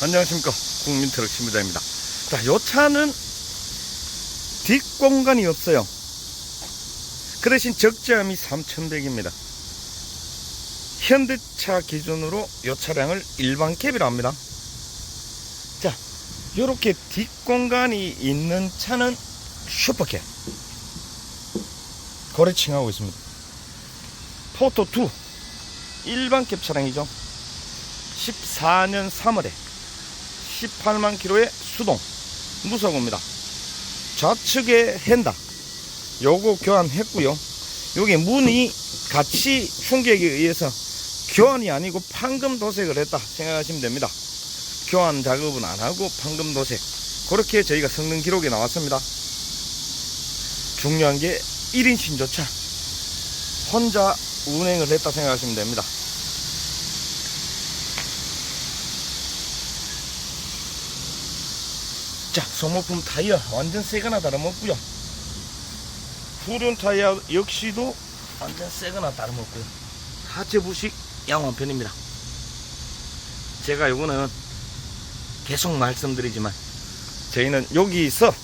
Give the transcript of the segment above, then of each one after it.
안녕하십니까. 국민트럭 신부자입니다. 자, 요 차는 뒷공간이 없어요. 그 대신 적재함이 3100입니다. 현대차 기준으로 요 차량을 일반 캡이라 합니다. 자 요렇게 뒷공간이 있는 차는 슈퍼캡. 거래칭하고 있습니다. 포토2 일반 캡 차량이죠. 14년 3월에 18만 킬로의 수동 무사고입니다. 좌측에 핸다 요거 교환했고요. 여기 문이 같이 충격에 의해서 교환이 아니고 판금 도색을 했다 생각하시면 됩니다. 교환 작업은 안 하고 판금 도색 그렇게 저희가 성능 기록에 나왔습니다. 중요한 게 1인 신조차 혼자 운행을 했다 생각하시면 됩니다. 자, 소모품 타이어 완전 새거나 다름없고요. 후륜 타이어 역시도 완전 새거나 다름없고요. 하체 부식 양호한 편입니다. 제가 요거는 계속 말씀드리지만 저희는 여기서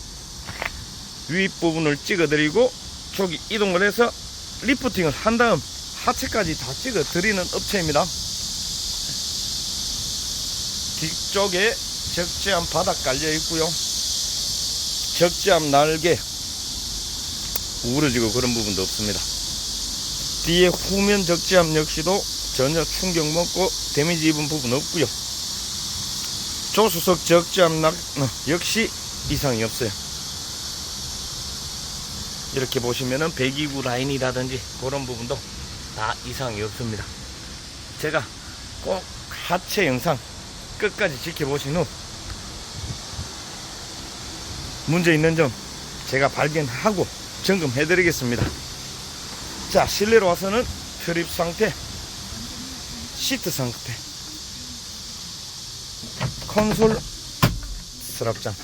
윗부분을 찍어드리고 저기 이동을 해서 리프팅을 한 다음 하체까지 다 찍어드리는 업체입니다. 뒤쪽에 적재함 바닥 깔려 있고요. 적재함 날개 우러지고 그런 부분도 없습니다. 뒤에 후면 적재함 역시도 전혀 충격 먹고 데미지 입은 부분 없고요. 조수석 적재함 날 어, 역시 이상이 없어요. 이렇게 보시면은 배기구 라인이라든지 그런 부분도 다 이상이 없습니다. 제가 꼭 하체 영상 끝까지 지켜보신 후 문제 있는 점 제가 발견하고 점검해 드리겠습니다. 자 실내로 와서는 트립 상태 시트 상태 콘솔 스랍장.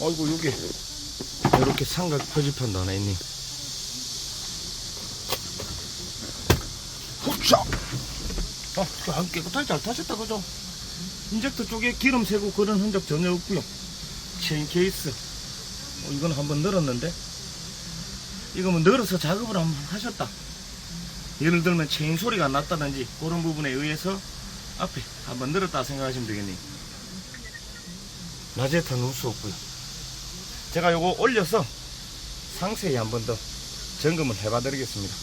어이구 여기 이렇게 삼각 표지판도 하나 있네. 후차 어, 안 깨끗하게 잘 타셨다, 그죠? 인젝터 쪽에 기름 새고 그런 흔적 전혀 없고요. 체인 케이스. 어, 이건 한번 늘었는데. 이거 뭐 늘어서 작업을 한번 하셨다. 예를 들면 체인 소리가 났다든지 그런 부분에 의해서 앞에 한번 늘었다 생각하시면 되겠네요. 라제타 누수 없고요. 제가 요거 올려서 상세히 한번 더 점검을 해봐 드리겠습니다.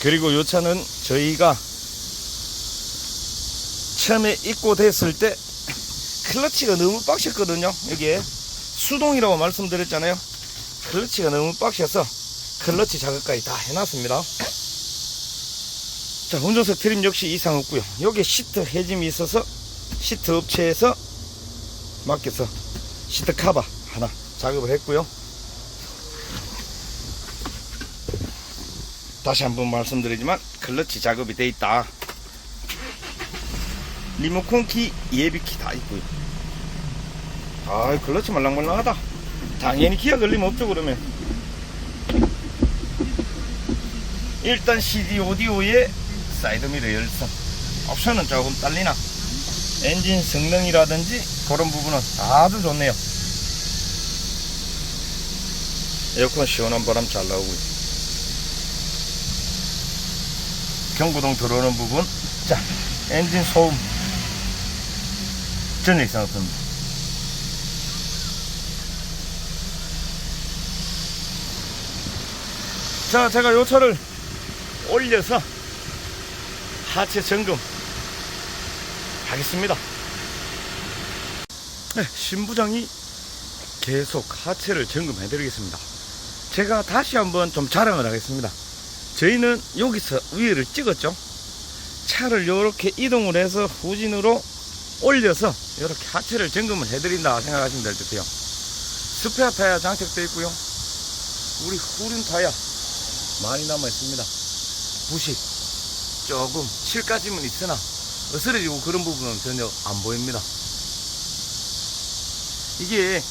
그리고 요 차는 저희가 처음에 입고 됐을 때 클러치가 너무 빡셨거든요. 여기에 수동이라고 말씀드렸잖아요. 클러치가 너무 빡셔서 클러치 작업까지 다 해놨습니다. 자 운전석 트림 역시 이상 없고요. 여기 시트 해짐이 있어서 시트 업체에서 맡겨서 시트 카바 하나 작업을 했고요 다시 한번 말씀드리지만 클러치 작업이 돼 있다. 리모컨 키 예비키 다 있고요. 아 클러치 말랑말랑하다. 당연히 기어 걸리면 없죠 그러면. 일단 CD 오디오에 사이드미러 열선 옵션은 조금 딸리나. 엔진 성능이라든지 그런 부분은 아주 좋네요. 에어컨 시원한 바람 잘 나오고요 경고등 들어오는 부분 자 엔진 소음. 전혀 이상 없습니다. 자 제가 요 차를 올려서 하체 점검 하겠습니다. 네, 신부장이 계속 하체를 점검해 드리겠습니다. 제가 다시 한번 좀 자랑을 하겠습니다 저희는 여기서 위에를 찍었죠. 차를 이렇게 이동을 해서 후진으로 올려서 이렇게 하체를 점검을 해드린다 생각하시면 될 듯해요. 스페어 타이어 장착되어 있고요. 우리 후륜 타이어 많이 남아 있습니다. 부식 조금 실까지는 있으나 어스러지고 그런 부분은 전혀 안 보입니다. 이게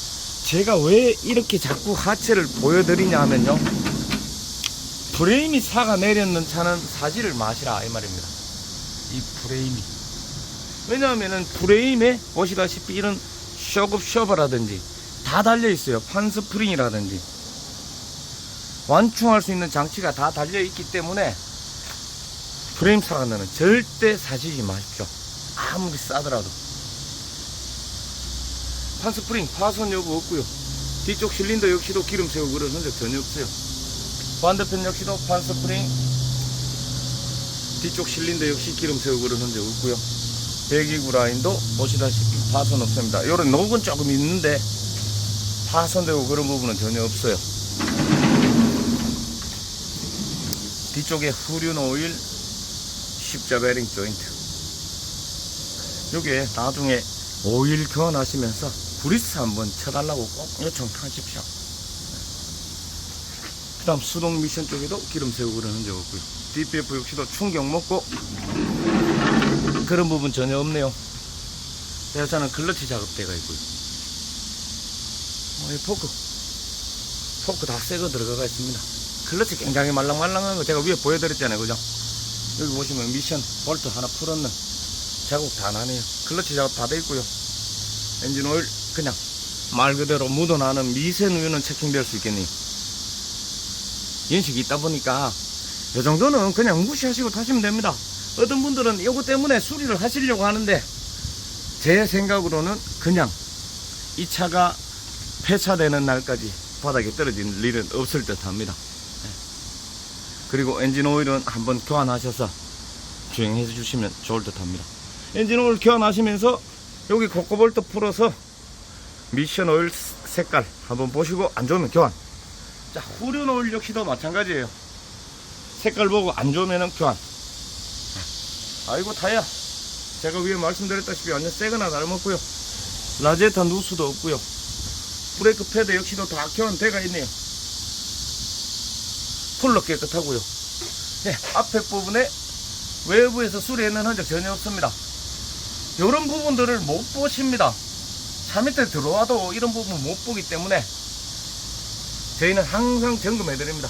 제가 왜 이렇게 자꾸 하체를 보여드리냐 하면요. 프레임이 사가 내렸는 차는 사지를 마시라 이 말입니다. 이 프레임이. 왜냐하면은 프레임에 보시다시피 이런 쇼급 쇼버라든지 다 달려 있어요. 판스프링이라든지 완충할 수 있는 장치가 다 달려 있기 때문에 프레임 사가 내는 절대 사시지 마십시오. 아무리 싸더라도. 판스프링 파손 여부 없고요. 뒤쪽 실린더 역시도 기름 새고 그런 흔적 전혀 없어요. 반대편 역시도 판스프링 뒤쪽 실린더 역시 기름 그런 흔적 없고요. 배기구 라인도 보시다시피 파손 없습니다. 요런 녹은 조금 있는데 파손되고 그런 부분은 전혀 없어요. 뒤쪽에 후륜 오일 십자 베링 조인트. 요게 나중에 오일 교환하시면서 브리스 한번 쳐달라고 꼭 요청하십시오. 그 다음 수동 미션 쪽에도 기름 세우고 그런 흔적 없고요. DPF 역시도 충격 먹고 그런 부분 전혀 없네요. 대사는 클러치 작업대가 있고요. 어, 이 포크. 포크 다 새거 들어가 있습니다. 클러치 굉장히 말랑말랑한 거 제가 위에 보여드렸잖아요. 그죠? 여기 보시면 미션 볼트 하나 풀었는 자국 다 나네요. 클러치 작업 다 돼 있고요. 엔진 오일 그냥 말 그대로 묻어나는 미세 누유는 체킹될 수 있겠네요. 연식이 있다 보니까 이 정도는 그냥 무시하시고 타시면 됩니다. 어떤 분들은 이거 때문에 수리를 하시려고 하는데 제 생각으로는 그냥 이 차가 폐차되는 날까지 바닥에 떨어질 일은 없을 듯 합니다. 네. 그리고 엔진 오일은 한번 교환하셔서 주행해 주시면 좋을 듯 합니다. 엔진 오일 교환하시면서 여기 코코볼트 풀어서 미션 오일 색깔 한번 보시고 안 좋으면 교환. 자, 후륜 오일 역시도 마찬가지예요. 색깔 보고 안 좋으면 교환. 아이고, 타야. 제가 위에 말씀드렸다시피 완전 새거나 다름없고요. 라제타 누수도 없고요. 브레이크 패드 역시도 다 교환돼가 있네요. 풀로 깨끗하고요. 네, 앞에 부분에 외부에서 수리했는 흔적 전혀 없습니다. 이런 부분들을 못 보십니다. 차 밑에 들어와도 이런 부분 못 보기 때문에 저희는 항상 점검해 드립니다.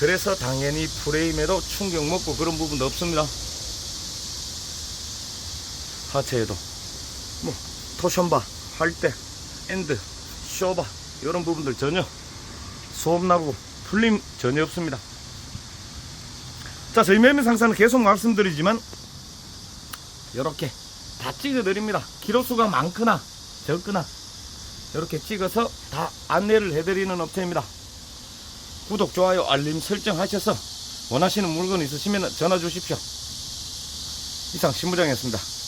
그래서 당연히 프레임에도 충격 먹고 그런 부분도 없습니다. 하체에도 뭐 토션바, 할 때, 엔드, 쇼바 이런 부분들 전혀 소음 나고 풀림 전혀 없습니다. 자, 저희 매매 상사는 계속 말씀드리지만 이렇게 다 찍어 드립니다. 기로수가 많거나 적거나 이렇게 찍어서 다 안내를 해드리는 업체입니다. 구독, 좋아요, 알림 설정하셔서 원하시는 물건 있으시면 전화 주십시오. 이상 신부장이었습니다.